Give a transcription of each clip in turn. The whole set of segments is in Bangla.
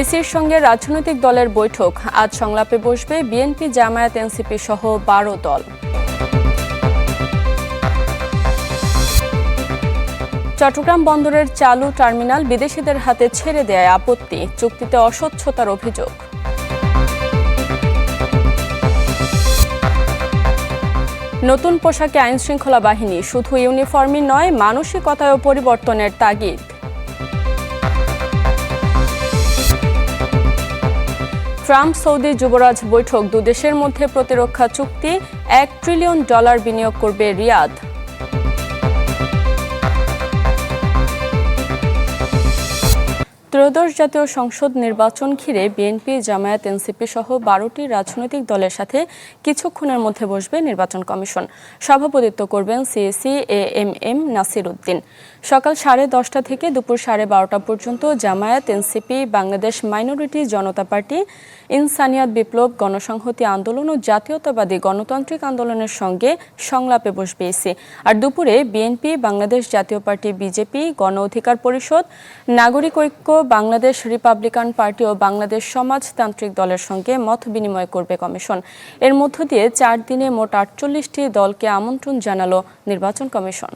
এসির সঙ্গে রাজনৈতিক দলের বৈঠক। আজ সংলাপে বসবে বিএনপি, জামায়াত, এনসিপি সহ বারো দল। চট্টগ্রাম বন্দরের চালু টার্মিনাল বিদেশিদের হাতে ছেড়ে দেয় আপত্তি, চুক্তিতে অস্বচ্ছতার অভিযোগ। নতুন পোশাকে আইনশৃঙ্খলা বাহিনী, শুধু ইউনিফর্মই নয়, মানসিকতায়ও পরিবর্তনের তাগিদ। ট্রাম্প সৌদি যুবরাজ বৈঠক দুদেশের মধ্যে প্রতিরক্ষা চুক্তি এক ট্রিলিয়ন ডলার বিনিয়োগ করবে রিয়াদ। ত্রয়োদশ জাতীয় সংসদ নির্বাচন ঘিরে বিএনপি, জামায়াত, এনসিপি সহ বারোটি রাজনৈতিক দলের সাথে কিছুক্ষণের মধ্যে বসবে নির্বাচন কমিশন। সভাপতিত্ব করবেন CEC A M M Nasir Uddin. সকাল সাড়ে দশটা থেকে দুপুর সাড়ে বারোটা পর্যন্ত Jamaat, NCP, Bangladesh minority Janata party, Insaniyat Biplob Gonoshonghoti Andolon ও জাতীয়তাবাদী গণতান্ত্রিক আন্দোলনের সঙ্গে সংলাপে বসবে এসি। আর দুপুরে বিএনপি, বাংলাদেশ জাতীয় পার্টি, বিজেপি, গণ অধিকার পরিষদ, নাগরিক ঐক্য বাংলাদেশ রিপাবলিকান পার্টি ও বাংলাদেশ সমাজতান্ত্রিক দলের সঙ্গে মত বিনিময় করবে কমিশন। এর মধ্য দিয়ে চার দিনে মোট আটচল্লিশটি দলকে আমন্ত্রণ জানালো নির্বাচন কমিশন।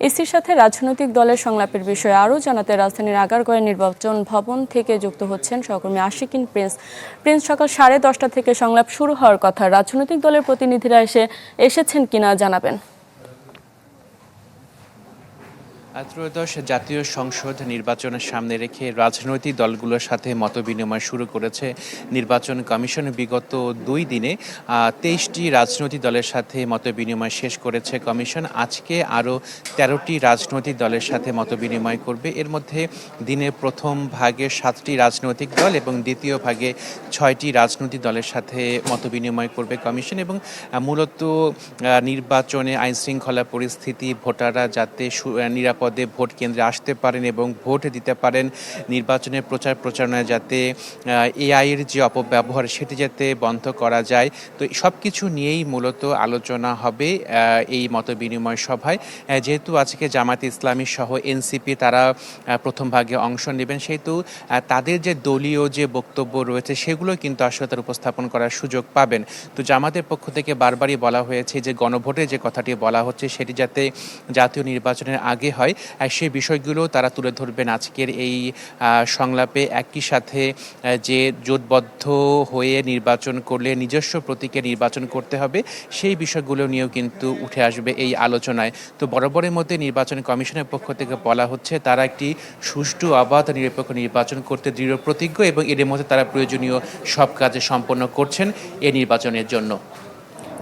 ইসির সাথে রাজনৈতিক দলের সংলাপের বিষয়ে আরও জানাতে রাজধানীর আগারগড়ে নির্বাচন ভবন থেকে যুক্ত হচ্ছেন সহকর্মী আশিকিন প্রিন্স। প্রিন্স সকাল সাড়ে দশটা থেকে সংলাপ শুরু হওয়ার কথা। রাজনৈতিক দলের প্রতিনিধিরা এসে এসেছেন কিনা জানাবেন। ত্রয়োদশ জাতীয় সংসদ নির্বাচনের সামনে রেখে রাজনৈতিক দলগুলোর সাথে মতবিনিময় শুরু করেছে নির্বাচন কমিশন। বিগত দুই দিনে তেইশটি রাজনৈতিক দলের সাথে মতবিনিময় শেষ করেছে কমিশন। আজকে আরও তেরোটি রাজনৈতিক দলের সাথে মতবিনিময় করবে। এর মধ্যে দিনের প্রথম ভাগে সাতটি রাজনৈতিক দল এবং দ্বিতীয় ভাগে ছয়টি রাজনৈতিক দলের সাথে মতবিনিময় করবে কমিশন এবং মূলত নির্বাচনে আইনশৃঙ্খলা পরিস্থিতি ভোটাররা যাতে আহ, নিরাপদে ভোট কেন্দ্রে আসতে পারেন এবং ভোট দিতে পারেন। নির্বাচনের প্রচার প্রচারণায় যাতে এআইয়ের যে অপব্যবহার সেটি যাতে বন্ধ করা যায়। তো সব কিছু নিয়েই মূলত আলোচনা হবে এই মত বিনিময় সভায় যেহেতু আজকে জামাত ইসলামী সহ এনসিপি তারা প্রথম ভাগে অংশ নেবেন, সেহেতু তাদের যে দলীয় যে বক্তব্য রয়েছে সেগুলো কিন্তু আসলে তার উপস্থাপন করার সুযোগ পাবেন। তো জামাতের পক্ষ থেকে বারবারই বলা হয়েছে যে গণভোটে যে কথাটি বলা হচ্ছে সেটি যাতে জাতীয় নির্বাচনের আগে হয়। সেই বিষয়গুলো তারা তুলে ধরবেন আজকের এই সংলাপে। একই সাথে যে জোটবদ্ধ হয়ে নির্বাচন করলে নিজস্ব প্রতীকে নির্বাচন করতে হবে, সেই বিষয়গুলো নিয়েও কিন্তু উঠে আসবে এই আলোচনায়। তো বরাবরের মধ্যে নির্বাচন কমিশনের পক্ষ থেকে বলা হচ্ছে, তারা একটি সুষ্ঠু অবাধ নিরপেক্ষ নির্বাচন করতে দৃঢ় প্রতিজ্ঞ এবং এর মধ্যে তারা প্রয়োজনীয় সব কাজে সম্পন্ন করছেন এই নির্বাচনের জন্য।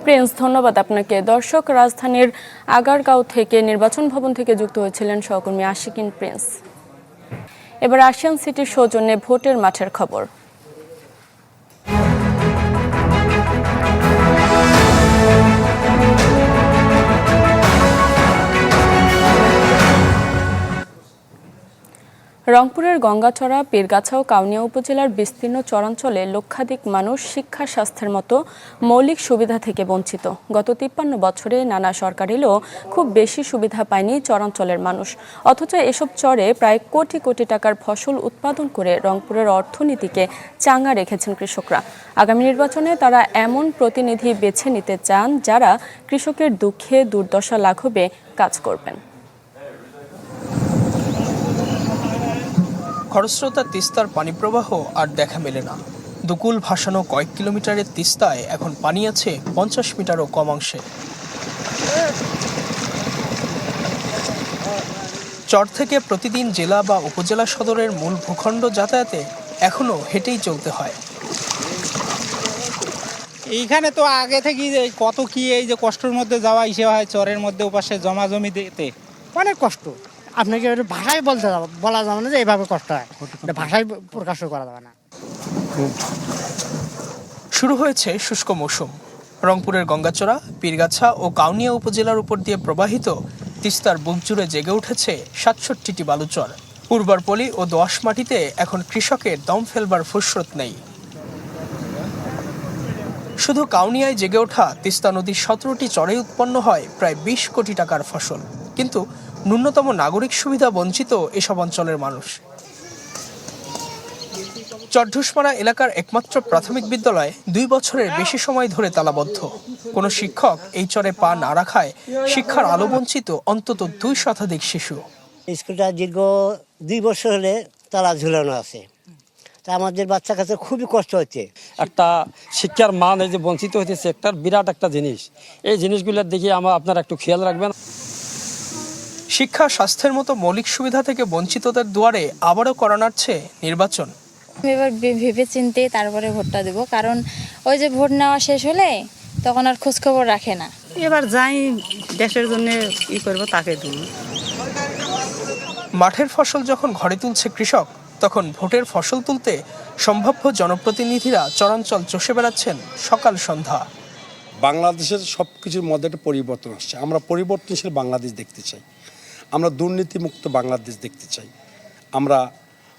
প্রিন্স, ধন্যবাদ আপনাকে। দর্শক, রাজধানীর আগারগাঁও থেকে নির্বাচন ভবন থেকে যুক্ত হয়েছিলেন সহকর্মী আশিকিন প্রিন্স। এবার আশিয়ান সিটির সৌজন্যে ভোটের মাঠের খবর। রংপুরের গঙ্গাচড়া পীরগাছা ও কাউনিয়া উপজেলার বিস্তীর্ণ চরাঞ্চলে লক্ষাধিক মানুষ শিক্ষা, স্বাস্থ্যের মতো মৌলিক সুবিধা থেকে বঞ্চিত। গত তিপ্পান্ন বছরে নানা সরকার খুব বেশি সুবিধা পায়নি চরাঞ্চলের মানুষ। অথচ এসব চরে প্রায় কোটি কোটি টাকার ফসল উৎপাদন করে রংপুরের অর্থনীতিকে চাঙ্গা রেখেছেন কৃষকরা। আগামী নির্বাচনে তারা এমন প্রতিনিধি বেছে নিতে চান যারা কৃষকের দুঃখে, দুর্দশা লাঘবে কাজ করবেন। খরস্রোতা তিস্তার পানি প্রবাহ আর দেখা মেলে না। দুকুল ভাসানো কয়েক কিলোমিটারের তিস্তায় এখন পানি আছে পঞ্চাশ মিটারও কম অংশে। চর থেকে প্রতিদিন জেলা বা উপজেলা সদরের মূল ভূখণ্ড যাতায়াতে এখনও হেঁটেই চলতে হয়। এইখানে তো আগে থেকেই যে কত কি এই যে কষ্টের মধ্যে যাওয়া ইসে হয় চরের মধ্যে ওপাশে জমা জমি দিতে। অনেক কষ্ট। আপনাকে ভাষায় বলতে যাব বলা যাবে না যে এইভাবে কষ্ট হয়। ভাষায় প্রকাশ করা যাবে না। শুরু হয়েছে শুষ্ক মৌসুম। রংপুরের গঙ্গাচড়া পীরগাছা ও কাউনিয়া উপজেলার উপর দিয়ে প্রবাহিত তিস্তার বুক জুড়ে জেগে উঠেছে সাতষট্টিটি বালুচর। উর্বর পলি ও দোআঁশ মাটিতে এখন কৃষকের দম ফেলবার ফুসরত নেই। শুধু কাউনিয়ায় জেগে ওঠা তিস্তা নদীর সতেরোটি চরে উৎপন্ন হয় প্রায় বিশ কোটি টাকার ফসল। কিন্তু ন্যূনতম নাগরিক সুবিধা বঞ্চিত এসব অঞ্চলের মানুষ। চরঢুসমারা এলাকার একমাত্র প্রাথমিক বিদ্যালয় দুই বছরের বেশি সময় ধরে তালাবদ্ধ। কোনো শিক্ষক এই চরে পা না রাখায় শিক্ষার আলো বঞ্চিত অন্তত দুই শতাধিক শিশু। স্কুলটা দীর্ঘ দুই বছর হলে তালা ঝুলানো আছে। তা আমাদের বাচ্চা কাছে খুবই কষ্ট হচ্ছে। একটা শিক্ষার মান এই যে বঞ্চিত হইতেছে একটা বিরাট একটা জিনিস। এই জিনিসগুলোর দিকে আমার আপনারা একটু খেয়াল রাখবেন। শিক্ষা স্বাস্থ্যের মতো মৌলিক সুবিধা থেকে বঞ্চিতদের দুয়ারে আবারও করা নাড়ছে নির্বাচন। এবার ভেবে চিনতে তারপরে ভোটটা দেবো। কারণ ওই যে ভোট নেওয়া শেষ হলে তখন আর খোঁজখবর রাখে না। এবার যাই দেশের জন্য ই করব তাকে দিব। মাঠের ফসল যখন ঘরে তুলছে কৃষক তখন ভোটের ফসল তুলতে সম্ভাব্য জনপ্রতিনিধিরা চরাঞ্চল চষে বেড়াচ্ছেন সকাল সন্ধ্যা। বাংলাদেশের সব কিছুর মধ্যে একটা পরিবর্তন আসছে। আমরা পরিবর্তনশীল বাংলাদেশ দেখতে চাই। আমরা দুর্নীতিমুক্ত বাংলাদেশ দেখতে চাই। আমরা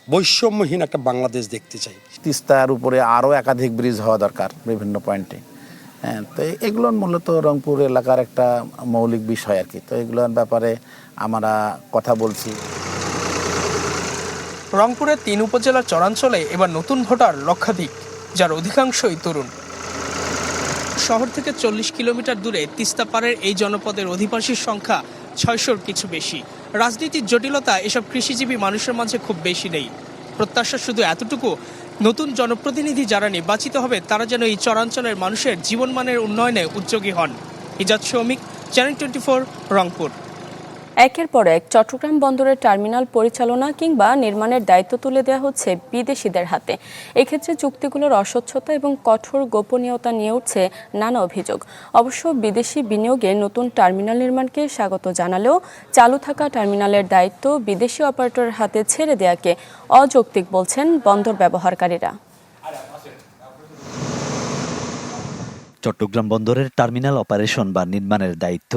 বৈষম্যহীন একটা বাংলাদেশ দেখতে চাই। তিস্তার উপরে আরও একাধিক ব্রিজ হওয়া দরকার বিভিন্ন পয়েন্টে হ্যাঁ তো এগুলো মূলত রংপুর এলাকার একটা মৌলিক বিষয় আর কি। তো এগুলোর ব্যাপারে আমরা কথা বলছি। রংপুরের তিন উপজেলার চরাঞ্চলে এবার নতুন ভোটার লক্ষাধিক যার অধিকাংশই তরুণ। শহর থেকে চল্লিশ কিলোমিটার দূরে তিস্তা পাড়ের এই জনপদের অধিবাসীর সংখ্যা ছয়শোর কিছু বেশি। রাজনীতির জটিলতা এসব কৃষিজীবী মানুষের মাঝে খুব বেশি নেই। প্রত্যাশা শুধু এতটুকু, নতুন জনপ্রতিনিধি যারা নির্বাচিত হবে, তারা যেন এই চরাঞ্চলের মানুষের জীবনমানের উন্নয়নে উদ্যোগী হন। Ijad Shoumik channel twenty four Rangpur. একের পর এক চট্টগ্রাম বন্দরের টার্মিনাল পরিচালনা কিংবা নির্মাণের দায়িত্ব তুলে দেওয়া হচ্ছে বিদেশিদের হাতে। এক্ষেত্রে চুক্তিগুলোর অস্বচ্ছতা এবং কঠোর গোপনীয়তা নিয়ে উঠছে নানা অভিযোগ। অবশ্য বিদেশি বিনিয়োগে নতুন টার্মিনাল নির্মাণকে স্বাগত জানালেও চালু থাকা টার্মিনালের দায়িত্ব বিদেশি অপারেটরের হাতে ছেড়ে দেওয়াকে অযৌক্তিক বলছেন বন্দর ব্যবহারকারীরা। চট্টগ্রাম বন্দরের টার্মিনাল অপারেশন বা নির্মাণের দায়িত্ব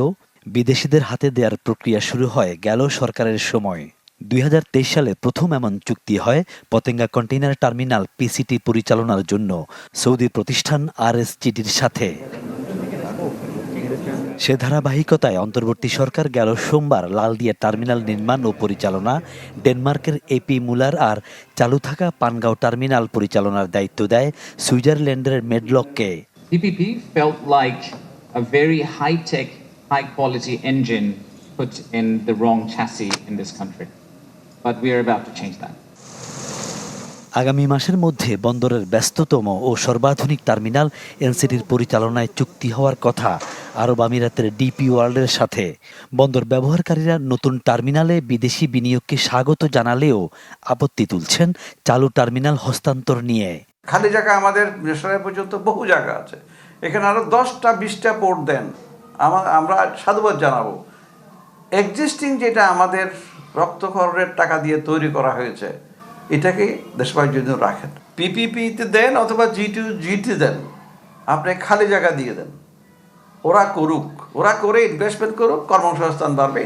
বিদেশিদের হাতে দেওয়ার প্রক্রিয়া শুরু হয় গেল সরকারের সময়। দুই হাজার তেইশ সালে প্রথম এমন চুক্তি হয় পতেঙ্গা কন্টেইনার টার্মিনাল পিসিটি পরিচালনার জন্য, সৌদি প্রতিষ্ঠান আরএসজিটির সাথে। সে ধারাবাহিকতায় অন্তর্বর্তী সরকার গেল সোমবার লালদিয়া টার্মিনাল নির্মাণ ও পরিচালনা, ডেনমার্কের এপি মুলার আর চালু থাকা পানগাঁও টার্মিনাল পরিচালনার দায়িত্ব দেয় সুইজারল্যান্ডের মেডলককে। High quality engine put in the wrong chassis in this country. But we are about to change that. আগামী মাসের মধ্যে বন্দরের ব্যস্ততম ও সর্বাধুনিক টার্মিনাল এনসিটির পরিচালনায় চুক্তি হওয়ার কথা আরব আমিরাতের ডিপি ওয়ার্ল্ডের সাথে বন্দর ব্যবহারকারীরা নতুন টার্মিনালে বিদেশি বিনিয়োগকে স্বাগত জানালেও আপত্তি তুলছেন চালু টার্মিনাল হস্তান্তর নিয়ে খালি জায়গা আমাদের মিশরে পর্যন্ত বহু জায়গা আছে এখানে আরও দশটা বিশটা পোর্ট দেন আমার সাধুবাদ জানাব। এক্সিস্টিং যেটা আমাদের রক্তকরের টাকা দিয়ে তৈরি করা হয়েছে, এটাকে দেশবাসীর জন্য রাখেন। পিপিপিতে দেন অথবা জি টু জিটি দেন। আপনি খালি জায়গা দিয়ে দেন। ওরা করুক। ওরা করে ইনভেস্টমেন্ট করুক, কর্মসংস্থান বাড়বে।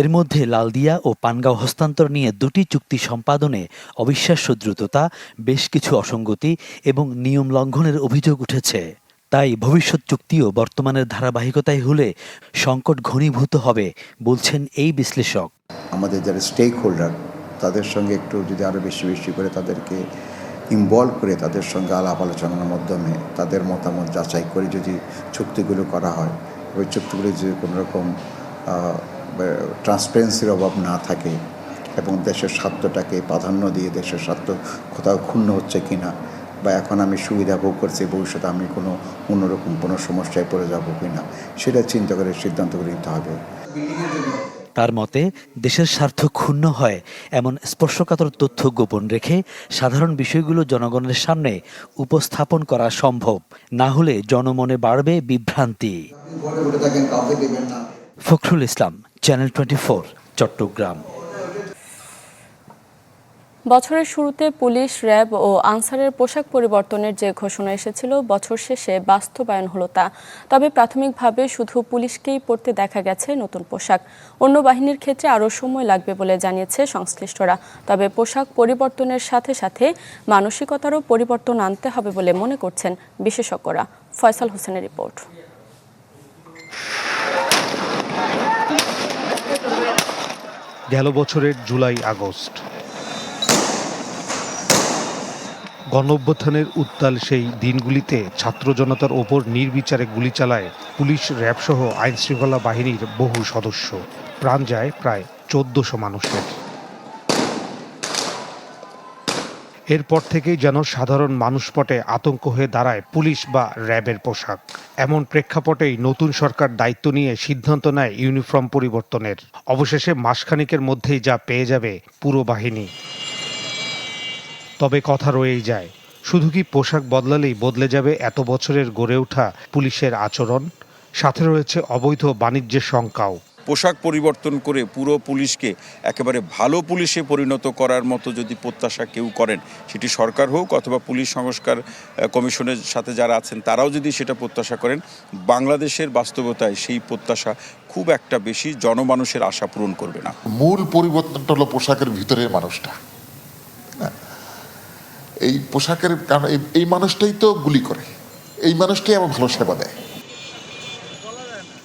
এর মধ্যে লালদিয়া ও পানগাঁও হস্তান্তর নিয়ে দুটি চুক্তি সম্পাদনে অবিশ্বাস্য দ্রুততা, বেশ কিছু অসঙ্গতি এবং নিয়ম লঙ্ঘনের অভিযোগ উঠেছে। তাই ভবিষ্যৎ চুক্তিও বর্তমানের ধারাবাহিকতায় হলে সংকট ঘনীভূত হবে, বলছেন এই বিশ্লেষক। আমাদের যারা স্টেক হোল্ডার তাদের সঙ্গে একটু যদি আরও বেশি বেশি করে তাদেরকে ইনভলভ করে তাদের সঙ্গে আলাপ আলোচনার মাধ্যমে তাদের মতামত যাচাই করে যদি চুক্তিগুলো করা হয়, ওই চুক্তিগুলো যদি কোনো রকম ট্রান্সপারেন্সির অভাব না থাকে এবং দেশের স্বার্থটাকে প্রাধান্য দিয়ে দেশের স্বার্থ কোথাও ক্ষুণ্ণ হচ্ছে কি না বা এখন আমি সুবিধা ভোগ করছি ভবিষ্যতে আমি কোনো অন্যরকম কোনো সমস্যায় পড়ে যাব কি না সেটা চিন্তা করে সিদ্ধান্ত করে নিতে হবে। তার মতে দেশের স্বার্থ ক্ষুণ্ণ হয় এমন স্পর্শকাতর তথ্য গোপন রেখে সাধারণ বিষয়গুলো জনগণের সামনে উপস্থাপন করা সম্ভব না হলে জনমনে বাড়বে বিভ্রান্তি। Fakhrul Islam channel twenty four Chattogram. বছরের শুরুতে পুলিশ, র্যাব ও আনসারের পোশাক পরিবর্তনের যে ঘোষণা এসেছিল, বছর শেষে বাস্তবায়ন হলো তা। তবে প্রাথমিকভাবে শুধু পুলিশকেই পড়তে দেখা গেছে নতুন পোশাক। অন্য বাহিনীর ক্ষেত্রে আরও সময় লাগবে বলে জানিয়েছে সংশ্লিষ্টরা। তবে পোশাক পরিবর্তনের সাথে সাথে মানসিকতারও পরিবর্তন আনতে হবে বলে মনে করছেন বিশেষজ্ঞরা। ফয়সাল হোসেনের রিপোর্ট। গেল বছরের জুলাই, আগস্ট। গণঅভ্যুত্থানের উত্তাল সেই দিনগুলিতে ছাত্র জনতার ওপর নির্বিচারে গুলি চালায় পুলিশ, র্যাবসহ আইনশৃঙ্খলা বাহিনীর বহু সদস্য। প্রাণ যায় প্রায় চোদ্দশো মানুষের। এরপর থেকেই যেন সাধারণ মানুষপটে আতঙ্ক হয়ে দাঁড়ায় পুলিশ বা র্যাবের পোশাক। এমন প্রেক্ষাপটেই নতুন সরকার দায়িত্ব নিয়ে সিদ্ধান্ত নেয় ইউনিফর্ম পরিবর্তনের। অবশেষে মাসখানিকের মধ্যেই যা পেয়ে যাবে পুরো বাহিনী। তবে কথা রয়েই যায়। শুধু কি পোশাক বদলালেই বদলে যাবে এত বছরের গড়ে ওঠা পুলিশের আচরণ? সাথে রয়েছে অবৈধ বাণিজ্যের শঙ্কাও। পোশাক পরিবর্তন করে পুরো পুলিশকে একেবারে ভালো পুলিশে পরিণত করার মতো যদি প্রত্যাশা কেউ করেন সেটি সরকার হোক অথবা পুলিশ সংস্কার কমিশনের সাথে যারা আছেন তারাও যদি সেটা প্রত্যাশা করেন বাংলাদেশের বাস্তবতায় সেই প্রত্যাশা খুব একটা বেশি জনমানুষের আশা পূরণ করবে না। মূল পরিবর্তনটা হলো পোশাকের ভিতরের মানুষটা। এই পোশাকের কারণ এই- এই মানুষটাই তো গুলি করে। এই মানুষটাই আমার ভালো সেবা দেয়।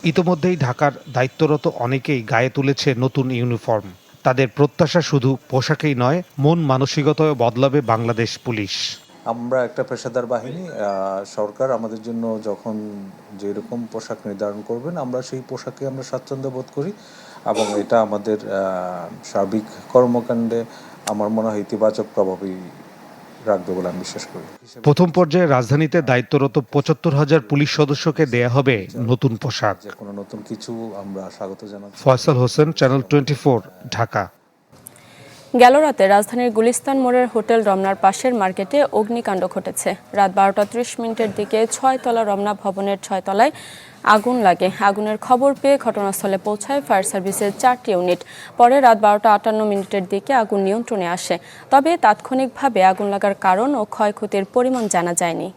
ইতোমধ্যেই ঢাকার দায়িত্বরত অনেকেই গায়ে তুলেছে নতুন ইউনিফর্ম। তাদের প্রত্যাশা শুধু পোশাকেই নয় মন মানসিকতায় বদলাবে বাংলাদেশ পুলিশ। আমরা একটা পেশাদার বাহিনী সরকার আমাদের জন্য যখন যেরকম পোশাক নির্ধারণ করবেন আমরা সেই পোশাকে আমরা স্বাচ্ছন্দ্য বোধ করি এবং এটা আমাদের সার্বিক কর্মকাণ্ডে আমার মনে হয় ইতিবাচক প্রভাবই রাখবে বলে আমি বিশ্বাস করি। প্রথম পর্যায়ে রাজধানীতে দায়িত্বরত পঁচাত্তর হাজার পুলিশ সদস্যকে দেয়া হবে নতুন পোশাক। যে কোনো নতুন কিছু আমরা স্বাগত জানাচ্ছি। Faisal Hossain channel twenty Dhaka. গেল রাতে রাজধানীর গুলিস্তান মোড়ের হোটেল রমনার পাশের মার্কেটে অগ্নিকাণ্ড ঘটেছে। রাত বারোটা ত্রিশ মিনিটের দিকে ছয়তলা রমনা ভবনের ছয়তলায় আগুন লাগে। আগুনের খবর পেয়ে ঘটনাস্থলে পৌঁছায় ফায়ার সার্ভিসের চারটি ইউনিট। পরে রাত বারোটা আটান্ন মিনিটের দিকে আগুন নিয়ন্ত্রণে আসে। তবে তাৎক্ষণিকভাবে আগুন লাগার কারণ ও ক্ষয়ক্ষতির পরিমাণ জানা যায়নি।